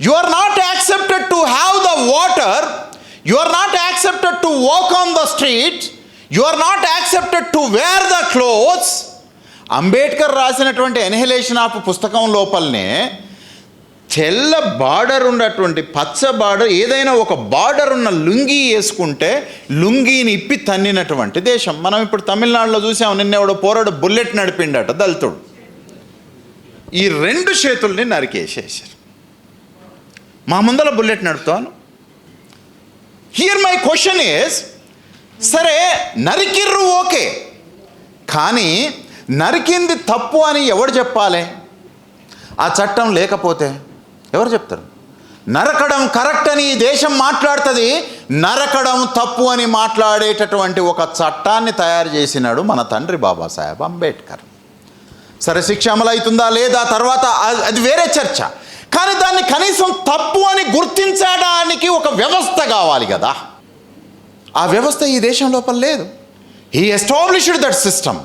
You are not accepted to have the water you are not accepted to walk on the street you are not accepted to wear the clothes Ambedkar రాసినటువంటి annihilation of పుస్తకం లోపలనే తెల్ల border ఉన్నటువంటి పచ్చ border ఏదైనా ఒక border ఉన్న లుంగీ వేసుకుంటే లుంగీని ఇప్పి తన్నినటువంటి దేశం. మనం ఇప్పుడు తమిళనాడులో చూసాం నిన్నెవడో పోరాడు బుల్లెట్ నడిపిండట దళితుడు. ఈ రెండు చేతుల్ని నరికేసేసారు మా ముందర బుల్లెట్ నడుపుతాను. హియర్ మై క్వశ్చన్ ఈజ్ సరే నరికిర్రు ఓకే కానీ నరికింది తప్పు అని ఎవడు చెప్పాలి? ఆ చట్టం లేకపోతే ఎవరు చెప్తారు? నరకడం కరెక్ట్ అని ఈ దేశం మాట్లాడుతుంది నరకడం తప్పు అని మాట్లాడేటటువంటి ఒక చట్టాన్ని తయారు చేసినాడు మన తండ్రి బాబాసాహెబ్ అంబేద్కర్. సరే శిక్ష అమలు అవుతుందా లేదా? తర్వాత అది వేరే చర్చ. కానీ దాన్ని కనీసం తప్పు అని గుర్తించడానికి ఒక వ్యవస్థ కావాలి కదా. ఆ వ్యవస్థ ఈ దేశం లోపల లేదు. He established that system